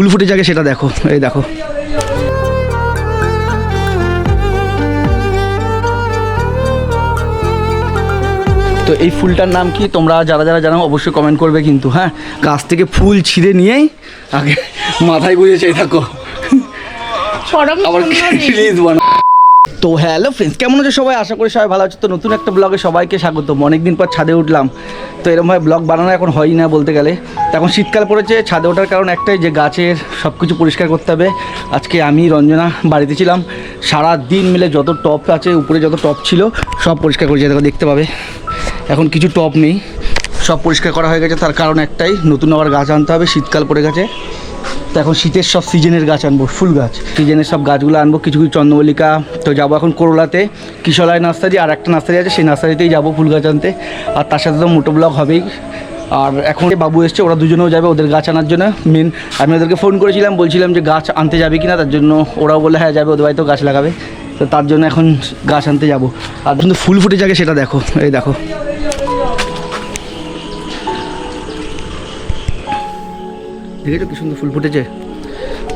ফুল ফুটে যাকে সেটা দেখো। এই দেখো। তো এই ফুলটার নাম কি? তোমরা যারা যারা জানো অবশ্যই কমেন্ট করবে কিন্তু হ্যাঁ? গাছ থেকে ফুল ছিঁড়ে নিয়েই আগে মাথায় বুঝে চাই থাকো আবার। রিলিজ তো হ্যালো ফ্রেন্ডস কেমন আছে সবাই? আশা করি সবাই ভালো আছে। তো নতুন একটা ব্লগে সবাইকে স্বাগতম। অনেকদিন পর ছাদে উঠলাম। তো এরকমভাবে ব্লগ বানানো এখন হয়ই না বলতে গেলে। তো এখন শীতকাল পড়েছে, ছাদে ওঠার কারণ একটাই যে গাছের সব কিছু পরিষ্কার করতে হবে। আজকে আমি, রঞ্জনা, বাড়িতে ছিলাম। সারা দিন মিলে যত টপ আছে, উপরে যত টপ ছিল, সব পরিষ্কার করেছে। দেখো, দেখতে পাবে। এখন কিছু টপ নেই। সব পরিষ্কার করা হয়ে গেছে, তার কারণ একটাই, নতুন আবার গাছ আনতে হবে, শীতকাল পড়ে গেছে। তো এখন শীতের সব সিজনের গাছ আনব, ফুল গাছ। সিজনের সব গাছগুলো আনব, কিছু কিছু চন্দ্রমল্লিকা, তো যাব এখন করোলাতে। কিশলায় নার্সারি, আর একটা নার্সারি আছে, সেই নার্সারিতেই যাব ফুল গাছ আনতে। আর তার সাথে তো মোটো ব্লগ হবেই। আর এখন বাবু এসছে, ওরা দুজনেও যাবে ওদের গাছ আনার জন্য। মেন আমি ওদেরকে ফোন করেছিলাম, বলছিলাম যে গাছ আনতে যাবে কি না তার জন্য ওরাও বলে হ্যাঁ যাবে, ওদের বাড়িতেও গাছ লাগাবে। তো তার জন্য এখন গাছ আনতে যাব। আর কিন্তু ফুল ফুটে যাকে সেটা দেখো, এই দেখো। দেখেছ কি সুন্দর ফুল ফুটেছে?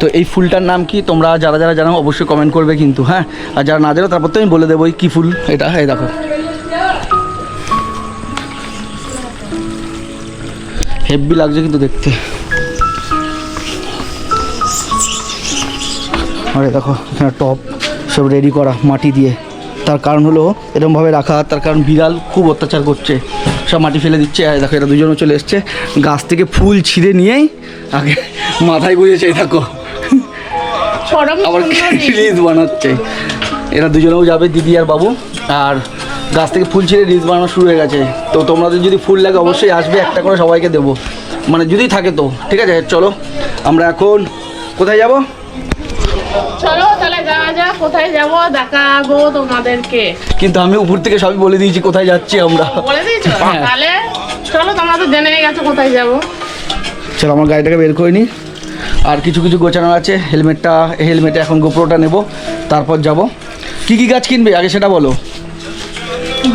তো এই ফুলটার নাম কি তোমরা যারা যারা জানো অবশ্যই কমেন্ট করবে কিন্তু হ্যাঁ? আর যারা না জানো তারপর তো আমি বলে দেবো কী ফুল এটা? হ্যাঁ দেখো। হেভি লাগছে কিন্তু দেখতে। আরে দেখো, এখানে টপ সব রেডি করা, মাটি দিয়ে। তার কারণ হলো এরকমভাবে রাখা তার কারণ বিড়াল খুব অত্যাচার করছে। সব মাটি ফেলে দিচ্ছে আর দেখো এরা দুজনও চলে এসছে। গাছ থেকে ফুল ছিঁড়ে নিয়েই আগে মাথায় এই দেখো। আবার। রিলস বানাচ্ছে। এরা দুজনেও যাবে দিদি আর বাবু। আর গাছ থেকে ফুল ছিঁড়ে রিলস বানানো শুরু হয়ে গেছে। তো তোমাদের যদি ফুল লাগে অবশ্যই আসবে একটা করে সবাইকে দেবো। মানে যদি থাকে তো ঠিক আছে? চলো আমরা এখন কোথায় যাব? চলো যাওয়া যাক কোথায় যাব দেখাবো তোমাদেরকে। কিন্তু আমি উপর থেকে সবই বলে দিয়েছি কোথায় যাচ্ছি আমরা। বলে দিয়েছ? হ্যাঁ। তাহলে চলো তোমরা তো জেনে গেছো কোথায় যাব। চলো আমার গাড়িটাকে বের করে নিই আর কিছু কিছু গোছানো আছে হেলমেটটা হেলমেটে এখন গোপ্রোটা নেব তারপর যাব। কি কি গাছ কিনবে? আগে সেটা বলো।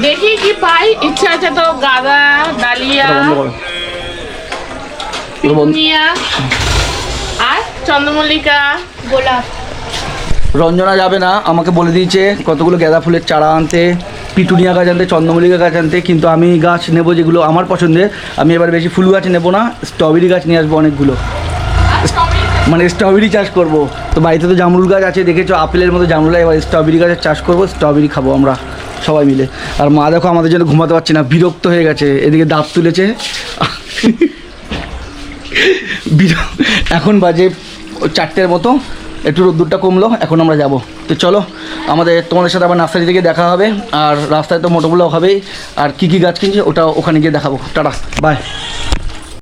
দেখি কি পাই ইচ্ছা আছে তো গাঁদা ডালিয়া আর চন্দ্রমল্লিকা গোলাপ। রঞ্জনা যাবে না, আমাকে বলে দিয়েছে কতগুলো গাঁদা ফুলের চারা আনতে, পিটুনিয়া গাছ আনতে, চন্দ্রমল্লিকা গাছ আনতে, কিন্তু আমি গাছ নেব যেগুলো আমার পছন্দের, আমি এবার বেশি ফুল গাছ নেব না, স্ট্রবেরি গাছ নিয়ে আসব অনেকগুলো। মানে স্ট্রবেরি চাষ করব। তো বাড়িতে তো জামরুল গাছ আছে, দেখেছ, আপেলের মতো জামরুল, এবার স্ট্রবেরি গাছের চাষ করব, স্ট্রবেরি খাব আমরা সবাই মিলে। আর মা দেখো, আমাদের জন্য ঘুমাতে পারছে না, বিরক্ত হয়ে গেছে, এদিকে দাঁত তুলেছে। এখন বাজে চারটের মতো একটু রোদ্দুরটা কমলো, এখন আমরা যাব। তো চলো, আমাদের তোমাদের সাথে আবার নার্সারি থেকে দেখা হবে, আর রাস্তায় তো মোটোগুলো হবেই, আর কী কী গাছ কিনছে ওটা ওখানে গিয়ে দেখাবো। Tata bye